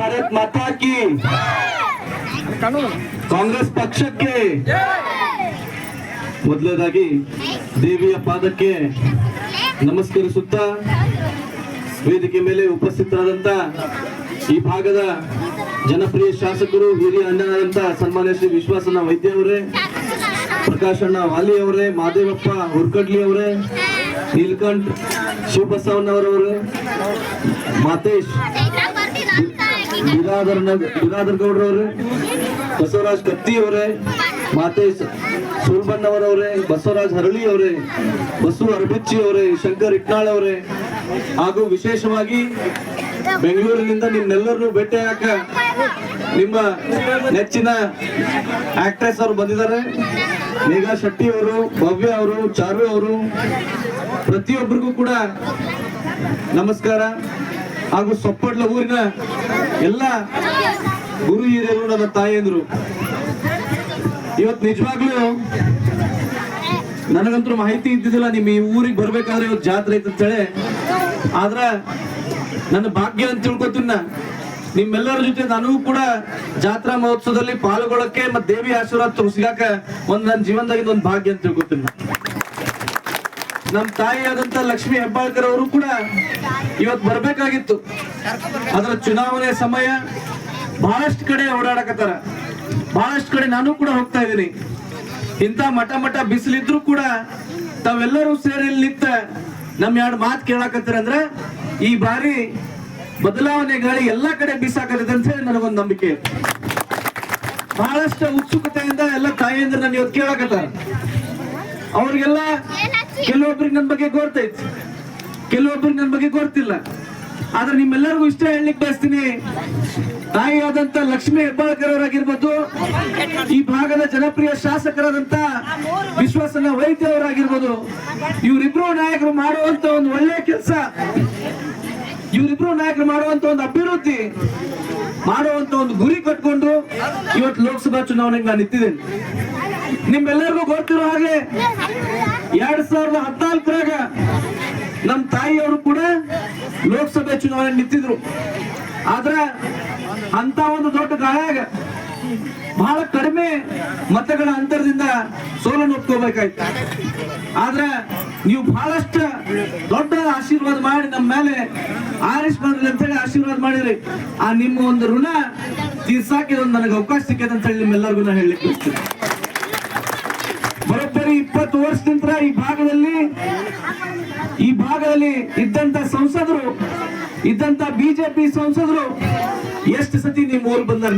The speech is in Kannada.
ಭಾರತ್ ಮಾತಾ ಕಿ ಕಾಂಗ್ರೆಸ್ ಪಕ್ಷಕ್ಕೆ ಮೊದಲನೇದಾಗಿ ದೇವಿಯ ಪಾದಕ್ಕೆ ನಮಸ್ಕರಿಸುತ್ತಾ ವೇದಿಕೆ ಮೇಲೆ ಉಪಸ್ಥಿತರಾದಂತ ಈ ಭಾಗದ ಜನಪ್ರಿಯ ಶಾಸಕರು, ಹಿರಿಯ ಅಣ್ಣನಾದಂತ ಸನ್ಮಾನ್ಯ ಶ್ರೀ ವಿಶ್ವಾಸನ ವೈದ್ಯ ಅವರೇ ಪ್ರಕಾಶಣ್ಣ ವಾಲಿ ಅವರೇ, ಮಾದೇವಪ್ಪ ಹುರ್ಕಡ್ಲಿ ಅವರೇ, ನೀಲ್ಕಂಠ್ ಶಿವಬಸವಣ್ಣವರವರೇ ಮಾತೇಶ್ ಬಿರಾದರ್ ಬಿರಾದರ್ ಗೌಡ್ರವ್ರೆ ಬಸವರಾಜ್ ಕತ್ತಿ ಅವರೇ, ಮಾತೆ ಸುಲ್ಬಣ್ಣವರವರೇ ಬಸವರಾಜ್ ಹರಳಿ ಅವರೇ, ಬಸು ಅರ್ಬಿಚ್ಚಿ ಅವರೇ, ಶಂಕರ್ ಇಟ್ನಾಳ್ ಅವರೇ. ಹಾಗೂ ವಿಶೇಷವಾಗಿ ಬೆಂಗಳೂರಿನಿಂದ ನಿಮ್ನೆಲ್ಲರನ್ನು ಭೇಟಿಯಾಕ ನಿಮ್ಮ ನೆಚ್ಚಿನ ಆಕ್ಟ್ರೆಸ್ ಅವರು ಬಂದಿದ್ದಾರೆ. ಮೇಘಾ ಶೆಟ್ಟಿ ಅವರು, ಭವ್ಯ ಅವರು ಚಾರು ಅವರು ಪ್ರತಿಯೊಬ್ಬರಿಗೂ ಕೂಡ ನಮಸ್ಕಾರ. ಹಾಗೂ ಸೊಪ್ಪಡ್ಲ ಊರಿನ ಎಲ್ಲ ಗುರು ಹಿರಿಯರು ನನ್ನ ತಾಯಿಯಂದ್ರು ಇವತ್ತು ನಿಜವಾಗ್ಲೂ ನನಗಂತೂ ಮಾಹಿತಿ ಇದ್ದಿದ್ದಿಲ್ಲ, ನಿಮ್ಮ ಈ ಊರಿಗೆ ಬರ್ಬೇಕಾದ್ರೆ ಇವತ್ತು ಜಾತ್ರೆ ಐತೆ ಅಂತೇಳಿ. ಆದ್ರ ನನ್ನ ಭಾಗ್ಯ ಅಂತ ತಿಳ್ಕೊತೀನ. ನಿಮ್ಮೆಲ್ಲರ ಜೊತೆ ನನಗೂ ಕೂಡ ಜಾತ್ರಾ ಮಹೋತ್ಸವದಲ್ಲಿ ಪಾಲ್ಗೊಳ್ಳಕ್ಕೆ ಮತ್ತೆ ದೇವಿ ಆಶೀರ್ವಾದ ಸಿಗಾಕ ಒಂದು ನನ್ನ ಜೀವನದಾಗಿಂದ ಒಂದು ಭಾಗ್ಯ ಅಂತ ತಿಳ್ಕೊತೀನಿ ನಮ್ಮ ತಾಯಿ ತಾಯಿಯಾದಂತ ಲಕ್ಷ್ಮಿ ಹೆಬ್ಬಾಳ್ಕರ್ ಅವರು ಕೂಡ ಇವತ್ತು ಬರ್ಬೇಕಾಗಿತ್ತು. ಅದರ ಚುನಾವಣೆ ಸಮಯ ಬಹಳಷ್ಟು ಕಡೆ ಓಡಾಡಕತ್ತಾರ. ಬಹಳಷ್ಟು ಕಡೆ ನಾನು ಕೂಡ ಹೋಗ್ತಾ ಇದ್ದೀನಿ. ಇಂಥ ಮಠ ಮಠ ಬಿಸಿಲಿದ್ರು ಕೂಡ ತಾವೆಲ್ಲರೂ ಸೇರಿ ನಿಂತ ನಮ್ ಎರಡು ಮಾತು ಕೇಳಾಕತ್ತೀರ ಅಂದ್ರ, ಈ ಬಾರಿ ಬದಲಾವಣೆ ಗಾಳಿ ಎಲ್ಲಾ ಕಡೆ ಬೀಸಾಕತ್ತೈತೆ ಅಂತ ಹೇಳಿ ನನಗೊಂದು ನಂಬಿಕೆ. ಬಹಳಷ್ಟು ಉತ್ಸುಕತೆಯಿಂದ ಎಲ್ಲ ತಾಯಿಯಿಂದ ನಾನು ಇವತ್ತು ಕೇಳಾಕತ್ತಾರ. ಅವ್ರಿಗೆಲ್ಲ ಕೆಲವೊಬ್ರಿಗೆ ನನ್ನ ಬಗ್ಗೆ ಗೊತ್ತೈತಿ ಕೆಲವೊಬ್ರಿಗೆ ನನ್ನ ಬಗ್ಗೆ ಗೊತ್ತಿಲ್ಲ. ಆದ್ರೆ ನಿಮ್ಮೆಲ್ಲರಿಗೂ ಇಷ್ಟ ಹೇಳಲಿಕ್ಕೆ ಬಯಸ್ತೀನಿ. ತಾಯಿಯಾದಂತ ಲಕ್ಷ್ಮೀ ಹೆಬ್ಬಾಳ್ಕರ್ ಅವರಾಗಿರ್ಬೋದು, ಈ ಭಾಗದ ಜನಪ್ರಿಯ ಶಾಸಕರಾದಂತ ವಿಶ್ವಾಸನ ವೈದ್ಯ ಅವರಾಗಿರ್ಬೋದು, ಇವರಿಬ್ರು ನಾಯಕರು ಮಾಡುವಂತ ಒಂದು ಒಳ್ಳೆ ಕೆಲಸ. ಇವರಿಬ್ರು ನಾಯಕರು ಮಾಡುವಂತ ಒಂದು ಅಭಿವೃದ್ಧಿ, ಮಾಡುವಂತ ಒಂದು ಗುರಿ ಕಟ್ಕೊಂಡು ಇವತ್ತು ಲೋಕಸಭಾ ಚುನಾವಣೆಗೆ ನಾನು ನಿಂತಿದ್ದೇನೆ. ನಿಮ್ಮೆಲ್ಲರಿಗೂ ಗೊತ್ತಿರೋ ಹಾಗೆ ಎರಡ್ ಲೋಕಸಭೆ ಚುನಾವಣೆ ನಿಂತಿದ್ರು. ಆದ್ರ ಅಂತ ಒಂದು ದೊಡ್ಡ ಗಾಯಾಗ ಬಹಳ ಕಡಿಮೆ ಮತಗಳ ಅಂತರದಿಂದ ಸೋಲನ್ನು ಒಪ್ಕೋಬೇಕಾಯ್ತು. ಆದ್ರ ನೀವು ಬಹಳಷ್ಟು ದೊಡ್ಡ ಆಶೀರ್ವಾದ ಮಾಡಿ ನಮ್ಮ ಮೇಲೆ ಆರಿಸ್ ಬಂದ್ರಿ ಅಂತ ಹೇಳಿ ಆಶೀರ್ವಾದ ಮಾಡಿರಿ. ಆ ನಿಮ್ಮ ಒಂದು ಋಣ ತೀರ್ಸಾಕಿ ಒಂದು ನನಗೆ ಅವಕಾಶ ಸಿಕ್ಕದ ಅಂತ ಹೇಳಿ ನಿಮ್ಮೆಲ್ಲರಿಗೂ ನಾನು ಹೇಳಲಿಕ್ಕೆ ಬರೋಬ್ಬರಿ ಇಪ್ಪತ್ತು ವರ್ಷದಿಂದ ಈ ಭಾಗದಲ್ಲಿ ಈ ಭಾಗದಲ್ಲಿ ಇದ್ದಂತ ಸಂಸದರು. ಇದ್ದಂತ ಬಿಜೆಪಿ ಸಂಸದರು. ಎಷ್ಟು ಸತಿ ನಿಮ್ಮ ಊರು ಬಂದಾರ?